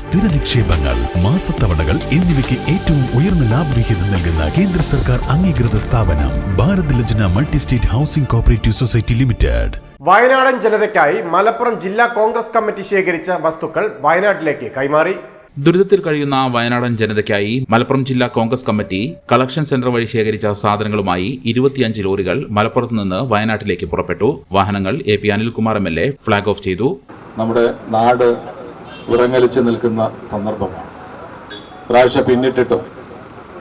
സ്ഥിര നിക്ഷേപങ്ങൾ മാസത്തവണകൾ എന്നിവയ്ക്ക് ഏറ്റവും ഉയർന്ന ലാഭവിഹിതം നൽകുന്ന കേന്ദ്ര സർക്കാർ അംഗീകൃത സ്ഥാപനം Bharat Lajna multi state housing cooperative society limited. വയനാടൻ ജനതയ്ക്കായി മലപ്പുറം ജില്ലാ കോൺഗ്രസ് കമ്മിറ്റി ശേഖരിച്ച വസ്തുക്കൾ വയനാട്ടിലേക്ക് കൈമാറി. ദുരിതത്തിൽ കഴിയുന്ന വയനാടൻ ജനതയ്ക്കായി മലപ്പുറം ജില്ലാ കോൺഗ്രസ് കമ്മിറ്റി കളക്ഷൻ സെന്റർ വഴി ശേഖരിച്ച സാധനങ്ങളുമായി ഇരുപത്തിയഞ്ച് ലോറികൾ മലപ്പുറത്ത് നിന്ന് വയനാട്ടിലേക്ക് പുറപ്പെട്ടു. വാഹനങ്ങൾ A P Anilkumar M L A flag off ചെയ്തു. നമ്മുടെ നാട് വിറങ്ങലിച്ച് നിൽക്കുന്ന സന്ദർഭമാണ്. പ്രാവശ്യം പിന്നിട്ടിട്ടും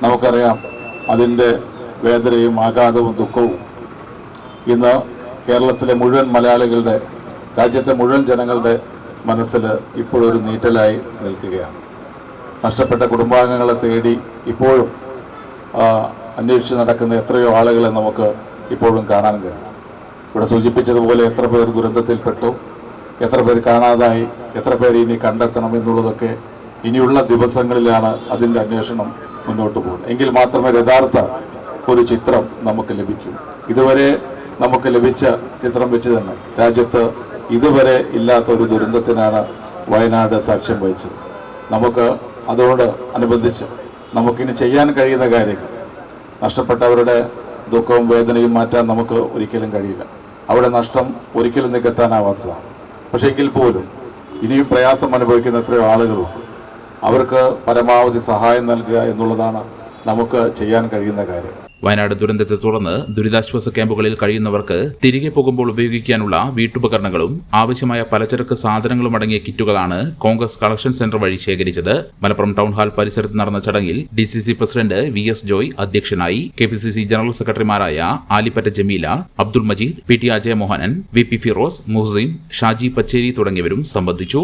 നമുക്കറിയാം അതിന്റെ വേദനയും ആഘാതവും ദുഃഖവും. ഇന്ന് കേരളത്തിലെ മുഴുവൻ മലയാളികളുടെ രാജ്യത്തെ മുഴുവൻ ജനങ്ങളുടെ മനസ്സിൽ ഇപ്പോഴൊരു നീറ്റലായി നിൽക്കുകയാണ്. നഷ്ടപ്പെട്ട കുടുംബാംഗങ്ങളെ തേടി ഇപ്പോഴും അന്വേഷിച്ച് നടക്കുന്ന എത്രയോ ആളുകളെ നമുക്ക് ഇപ്പോഴും കാണാൻ കഴിയും. ഇവിടെ സൂചിപ്പിച്ചതുപോലെ എത്ര പേർ ദുരന്തത്തിൽപ്പെട്ടു എത്ര പേര് കാണാതായി എത്ര പേര് ഇനി കണ്ടെത്തണം എന്നുള്ളതൊക്കെ ഇനിയുള്ള ദിവസങ്ങളിലാണ് അതിന്റെ അന്വേഷണം മുന്നോട്ട് പോകുന്നത്. എങ്കിൽ മാത്രമേ യഥാർത്ഥ ഒരു ചിത്രം നമുക്ക് ലഭിക്കൂ. ഇതുവരെ നമുക്ക് ലഭിച്ച ചിത്രം വെച്ച് തന്നെ രാജ്യത്ത് ഇതുവരെ ഇല്ലാത്ത ഒരു ദുരന്തത്തിനാണ് വയനാട് സാക്ഷ്യം വഹിച്ചത്. നമുക്ക് അതോട് അനുബന്ധിച്ച് നമുക്കിനി ചെയ്യാൻ കഴിയുന്ന കാര്യങ്ങൾ നഷ്ടപ്പെട്ടവരുടെ ദുഃഖവും വേദനയും മാറ്റാൻ നമുക്ക് ഒരിക്കലും കഴിയില്ല. അവിടെ നഷ്ടം ഒരിക്കലും നികത്താനാവാത്തതാണ്. പക്ഷേ എങ്കിൽ പോലും ഇനിയും പ്രയാസം അനുഭവിക്കുന്ന എത്രയോ ആളുകളുണ്ട് അവർക്ക് പരമാവധി സഹായം നൽകുക എന്നുള്ളതാണ് നമുക്ക് ചെയ്യാൻ കഴിയുന്ന കാര്യം. വയനാട് ദുരന്തത്തെ തുടർന്ന് ദുരിതാശ്വാസ ക്യാമ്പുകളിൽ കഴിയുന്നവർക്ക് തിരികെ പോകുമ്പോൾ ഉപയോഗിക്കാനുള്ള വീട്ടുപകരണങ്ങളും ആവശ്യമായ പലചരക്ക് സാധനങ്ങളും അടങ്ങിയ കിറ്റുകളാണ് കോൺഗ്രസ് കളക്ഷൻ സെന്റർ വഴി ശേഖരിച്ചത്. മലപ്പുറം ടൗൺ ഹാൾ പരിസരത്ത് നടന്ന ചടങ്ങിൽ D C C president V S Joy അധ്യക്ഷനായി K P C C general സെക്രട്ടറിമാരായ Alippatta Jameela Abdul Majeed P T Ajayamohanan V P Firoz Muhasim Shaji Pacheri തുടങ്ങിയവരും സംബന്ധിച്ചു.